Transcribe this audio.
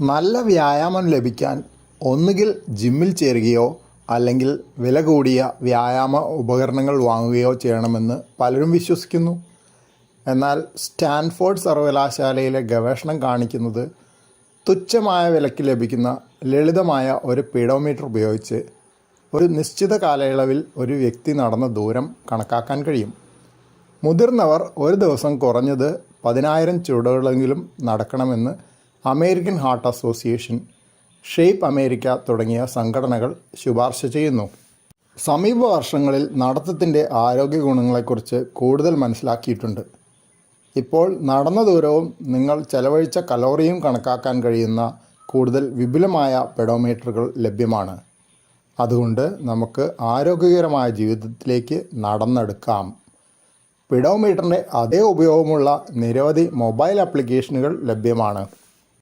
നല്ല വ്യായാമം ലഭിക്കാൻ ഒന്നുകിൽ ജിമ്മിൽ ചേരുകയോ അല്ലെങ്കിൽ വില കൂടിയ വ്യായാമ ഉപകരണങ്ങൾ വാങ്ങുകയോ ചെയ്യണമെന്ന് പലരും വിശ്വസിക്കുന്നു. എന്നാൽ സ്റ്റാൻഫോർഡ് സർവകലാശാലയിലെ ഗവേഷണം കാണിക്കുന്നത് തുച്ഛമായ വിലയ്ക്ക് ലഭിക്കുന്ന ലളിതമായ ഒരു പീഡോമീറ്റർ ഉപയോഗിച്ച് ഒരു നിശ്ചിത കാലയളവിൽ ഒരു വ്യക്തി നടന്ന ദൂരം കണക്കാക്കാൻ കഴിയും. മുതിർന്നവർ ഒരു ദിവസം കുറഞ്ഞത് പതിനായിരം ചുവടുകളെങ്കിലും നടക്കണമെന്ന് American Heart Association SHAPE America തുടങ്ങിയ സംഘടനകൾ ശുപാർശ ചെയ്യുന്നു. സമീപ വർഷങ്ങളിൽ നടത്തത്തിന്റെ ആരോഗ്യ ഗുണങ്ങളെക്കുറിച്ച് കൂടുതൽ മനസ്സിലാക്കിയിട്ടുണ്ട്. ഇപ്പോൾ നടന്ന ദൂരവും നിങ്ങൾ ചെലവഴിച്ച കലോറിയും കണക്കാക്കാൻ കഴിയുന്ന കൂടുതൽ വിപുലമായ പെഡോമീറ്ററുകൾ ലഭ്യമാണ്. അതുകൊണ്ട് നമുക്ക് ആരോഗ്യകരമായ ജീവിതത്തിലേക്ക് നടന്നെടുക്കാം. പിഡോമീറ്ററിന്റെ അതേ ഉപയോഗമുള്ള നിരവധി മൊബൈൽ ആപ്ലിക്കേഷനുകൾ ലഭ്യമാണ്.